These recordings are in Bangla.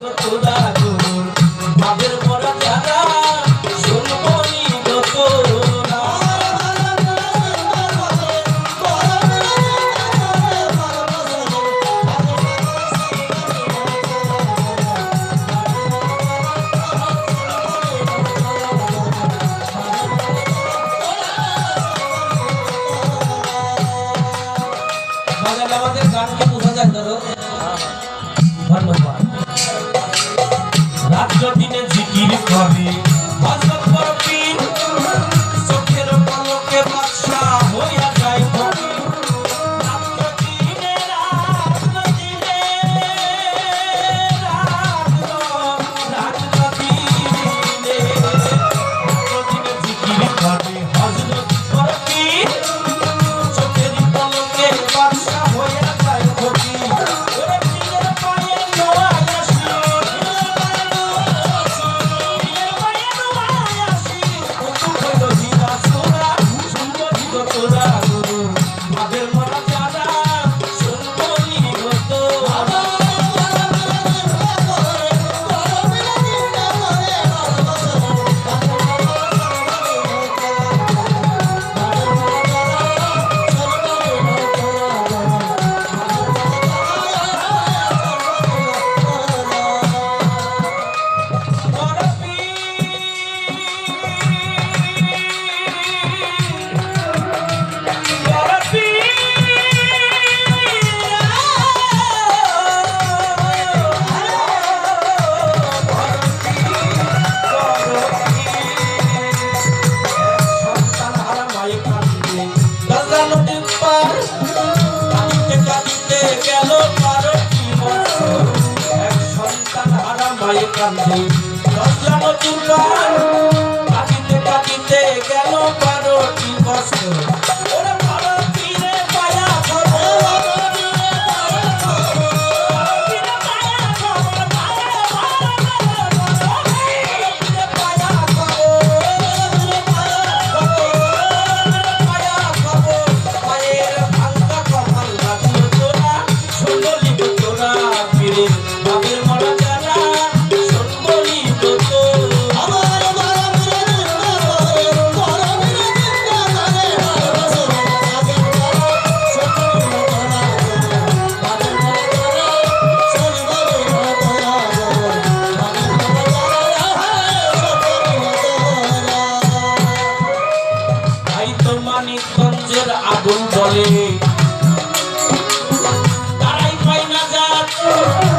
তোরা তোরা তোর ভাবের পরা যারা कभी Kami Kami Kami Kami Kami Kami গঞ্জের আগুন তারাই পাই না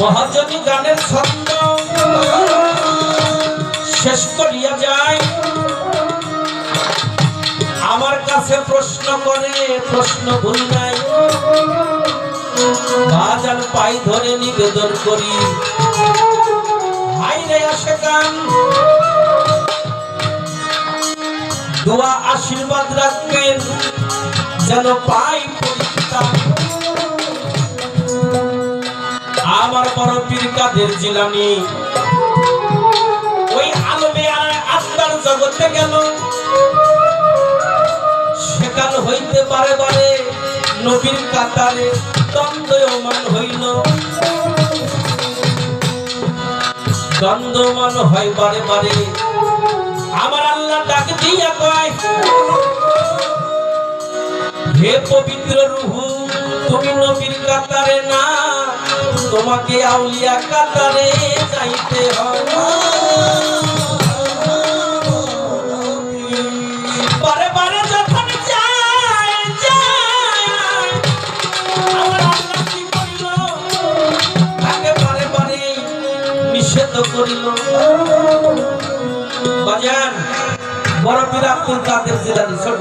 মহাজনী গানের ছন্দ। শেষ করিয়া যায়। আমার কাছে প্রশ্ন করে, প্রশ্ন ভুল নাই। বাজার পাই ধরে নিবেদন করি। হাইরে আসে গান। দোয়া আশীর্বাদ রাখবেন, যেন পাই পরিষ্কার আমার বড় পীর কাদের জিলানি? ওই আলমে আত্মার জগতে গেল। সেকাল হইতে পারে পারে নবীর কাতারে দ্বন্দ্বমান হইল। দ্বন্দ্বমান হয় বারে বারে আমার আল্লাহ ডাক দিয়া কয়, হে পবিত্র রুহু, তুমি নবীর কাতারে না তোমাকে আউলিয়া কাতারে যাইতে কি করিল? নিষেধ বড় কাদের জিলানি ছোট